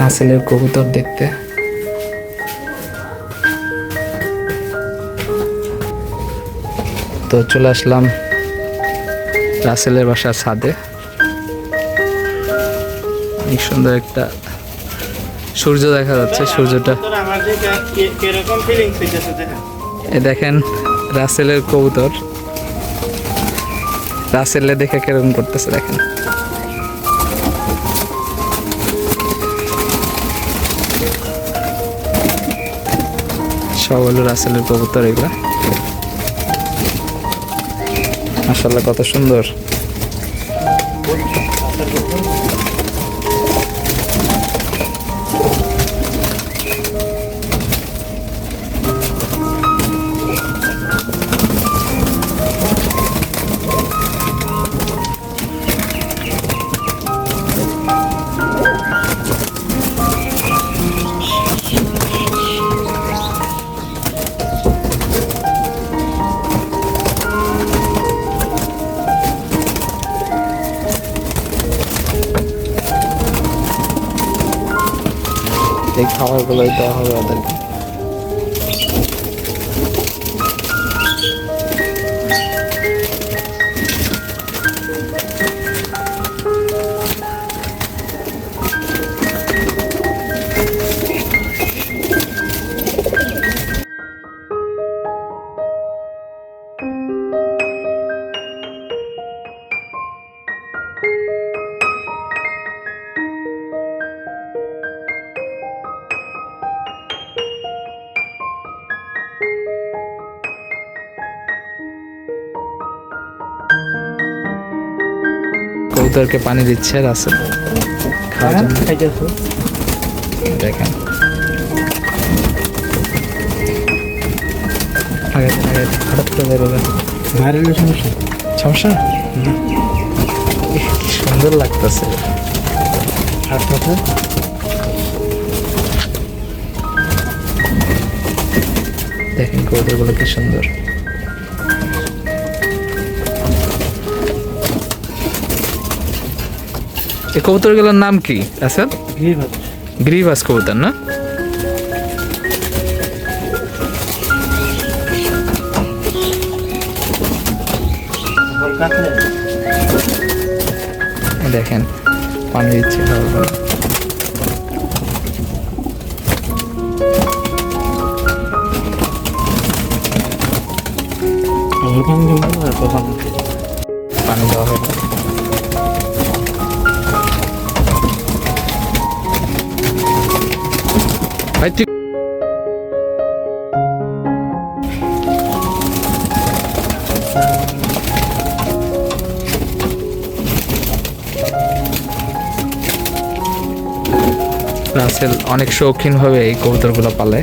রাসেলের কবুতর দেখতে। তো চলে আসলাম রাসেলের বাসার ছাদে। অনেক সুন্দর একটা সূর্য দেখা যাচ্ছে, সূর্যটা। এ দেখেন রাসেলের কবুতর। রাসেলে দেখে কীরকম করতেছে, দেখেন। সব হলো রাসেলের কবুতর এগুলা। মাসাল্লাহ কত সুন্দর। এই খাবারগুলোই দেওয়া হবে ওদেরকে কবুতরকে পানি দিচ্ছে রাসেল দেখেন। হঠাৎ করে সমস্যা? সমস্যা? কি সুন্দর লাগতেছে। আর কথা দেখেন কবুতরগুলো কি সুন্দর। এই কবুতরগুলোর নাম কি ভাত গ্রিভাস। কবুতর না? দেখেন পানি দিচ্ছে পানি দেওয়া হলো ভাই শৌখিন রাসেল অনেক শৌখিনভাবে এই কবুতরগুলো পালে।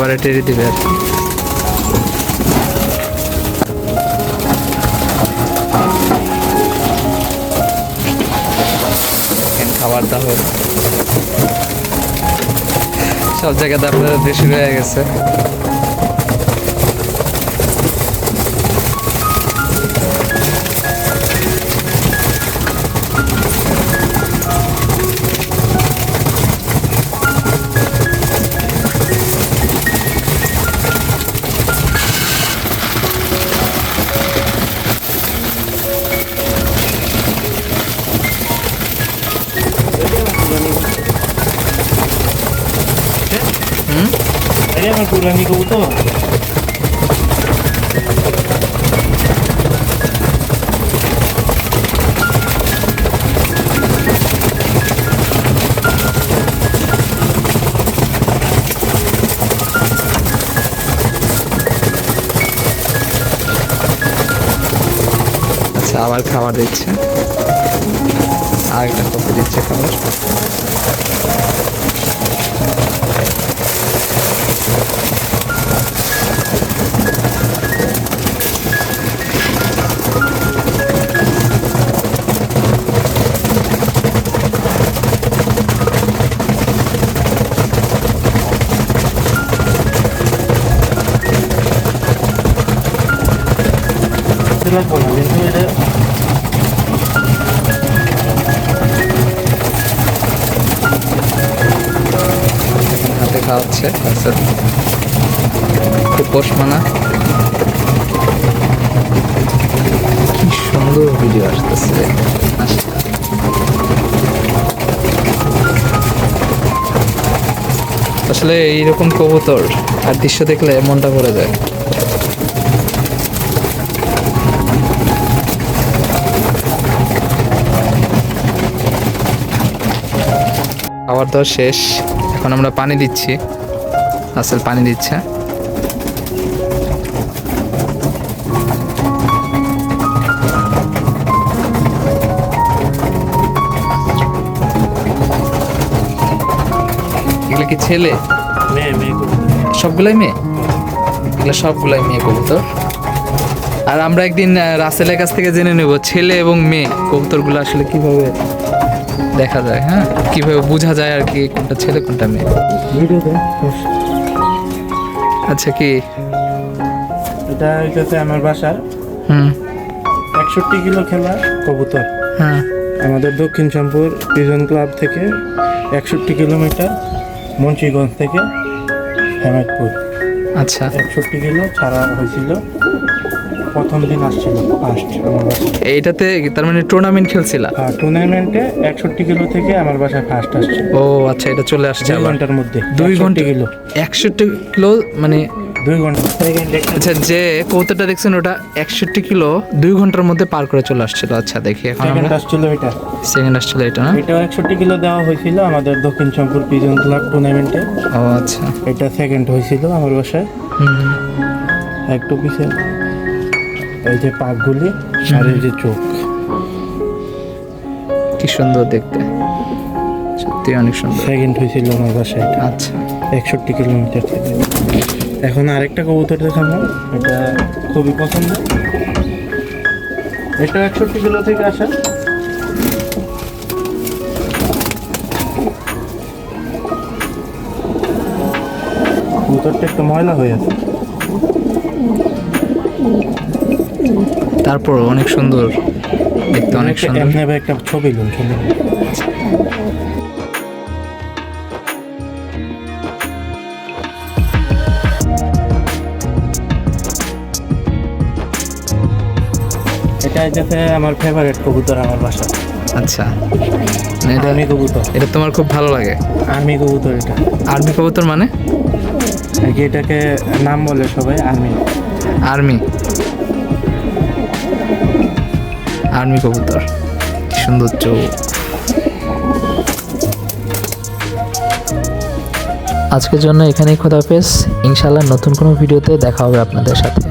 খাবারে টেরি দিবে আর খাবার দাবার। সব জায়গাতে আপনাদের বেশি হয়ে গেছে। আমার পুরানি কবুতর আচ্ছা আবার খাবার দিচ্ছে। আর একটা কপি দিচ্ছে খাবার। খাওয়াচ্ছে রাসেল খুব কি সুন্দর ভিডিও আসতেছে। আসলে এইরকম কবুতর আর দৃশ্য দেখলে মনটা ভরে যায়। খাবার দাওয়া শেষ। এখন আমরা পানি দিচ্ছি। আসল পানি দিচ্ছে। এগুলো কি ছেলে? সবগুলাই মেয়ে? এগুলো সবগুলাই মেয়ে কবুতর আর আমরা একদিন রাসেলের কাছ থেকে জেনে নেব ছেলে এবং মেয়ে। কবুতরগুলো আসলে কীভাবে দেখা যায় হ্যাঁ? কীভাবে বোঝা যায় আর কি কোনটা ছেলে কোনটা মেয়ে? আচ্ছা কি? এটা হইতেছে আমার বাসার। হুম। একষট্টি কিলো খেলা কবুতর। হ্যাঁ। আমাদের দক্ষিণ চম্পুর পিজন ক্লাব থেকে একষট্টি কিলোমিটার মুন্সিগঞ্জ থেকে হেমায়তপুর। আচ্ছা। একষট্টি কিলো ছাড়া হয়েছিল। প্রথম দিন আসছিল ফার্স্ট আমার বাসায়। এইটাতে তার মানে টুর্নামেন্ট খেলছিল? আর টুর্নামেন্টে একষট্টি কিলো থেকে আমার বাসায় ফার্স্ট আসছিল ও আচ্ছা এটা চলে আসছে দুই আবার। ঘণ্টার মধ্যে দুই 61 ঘণ্টা কিলো। একষট্টি কিলো মানে দুই ঘণ্টা। আচ্ছা যে কৌতাটা দেখছেন ওটা একষট্টি কিলো দুই ঘণ্টার মধ্যে পার করে চলে আসছিল। আচ্ছা দেখি এখন সেকেন্ড আসছিল এটা। সেকেন্ড আসছিল এটা না? এটাও একষট্টি কিলো দেওয়া হয়েছিল আমাদের দক্ষিণ শ্যামপুর পিজন ক্লাব টুর্নামেন্টে ও আচ্ছা। এটা সেকেন্ড হয়েছিল আমার বাসায়। হুম। একটু পিছে। এই যে পাকগুলি আর এই যে চোখ। কি সুন্দর দেখতে। সত্যি অনেক সুন্দর। সেকেন্ড হয়েছিল আমার বাসায়। আচ্ছা। একষট্টি কিলোমিটার থেকে। এখন আরেকটা কবুতর দেখাবো এটা খুবই পছন্দ এটা একষট্টি কিলো থেকে আসা। কবুতরটা একটু ময়লা হয়ে আছে। তারপর অনেক সুন্দর দেখতে অনেক সুন্দর। একটা ছবি এটা হচ্ছে আমার ফেভারিট কবুতর আমার বাসা। আচ্ছা। মানে এটা আর্মি কবুতর। এটা তোমার খুব ভালো লাগে? আর্মি কবুতর এটা। আর্মি কবুতর মানে? এটাকে নাম বলে সবাই আর্মি। আর্মি। আর্মি কবুতর। সুন্দর চৌ আজকের জন্য এখানেই খোদাফেজ। ইনশাল্লাহ নতুন কোনো ভিডিওতে দেখা হবে আপনাদের সাথে।